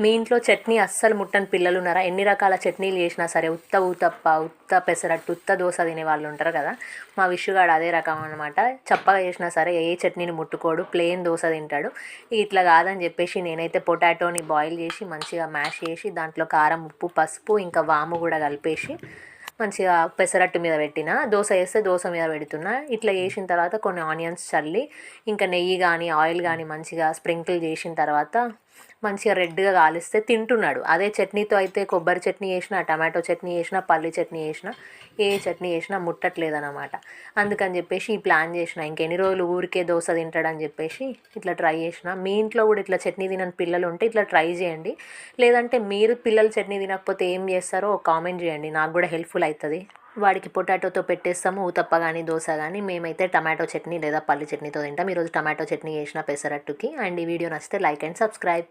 మీ ఇంట్లో చట్నీ అస్సలు ముట్టని పిల్లలు ఉన్నారా? ఎన్ని రకాల చట్నీలు చేసినా సరే ఉత్త ఊతప్ప ఉత్త పెసరట్టు ఉత్త దోశ తినే వాళ్ళు ఉంటారు కదా? మా విషుగాడు అదే రకం అనమాట చప్పగా చేసినా సరే ఏ చట్నీని ముట్టుకోడు ప్లెయిన్ దోశ తింటాడు. ఇట్లా కాదని చెప్పేసి నేనైతే పొటాటోని బాయిల్ చేసి మంచిగా మ్యాష్ చేసి దాంట్లో కారం ఉప్పు పసుపు ఇంకా వాము కూడా కలిపేసి మంచిగా పెసరట్టు మీద పెట్టిన. దోశ వేస్తే దోశ మీద పెడుతున్నా. ఇట్లా వేసిన తర్వాత కొన్ని ఆనియన్స్ చల్లి ఇంకా నెయ్యి కానీ ఆయిల్ కానీ మంచిగా స్ప్రింకిల్ చేసిన తర్వాత మంచిగా రెడ్గా కాలిస్తే తింటున్నాడు. అదే చట్నీతో అయితే కొబ్బరి చట్నీ చేసినా టమాటో చట్నీ చేసినా పల్లి చట్నీ చేసినా ఏ చట్నీ చేసినా ముట్టట్లేదన్నమాట. అందుకని చెప్పేసి ఈ ప్లాన్ చేసిన. ఇంకెన్ని రోజులు ఊరికే దోశ తింటాడని చెప్పేసి ఇట్లా ట్రై చేసిన. మీ ఇంట్లో కూడా ఇట్లా చట్నీ తినని పిల్లలు ఉంటే ఇట్లా ట్రై చేయండి. లేదంటే మీరు పిల్లలు చట్నీ తినకపోతే ఏం చేస్తారో కామెంట్ చేయండి. నాకు కూడా హెల్ప్ఫుల్ అవుతుంది. వాడికి పొటాటోతో పెట్టేస్తాము ఊతప్ప కానీ దోశ కానీ మేమైతే టమాటో చట్నీ లేదా పల్లి చట్నీతో తింటాం. ఈరోజు టమాటో చట్నీ చేసిన పెసరట్టుకి. అండ్ ఈ వీడియో నచ్చితే లైక్ అండ్ సబ్స్క్రైబ్.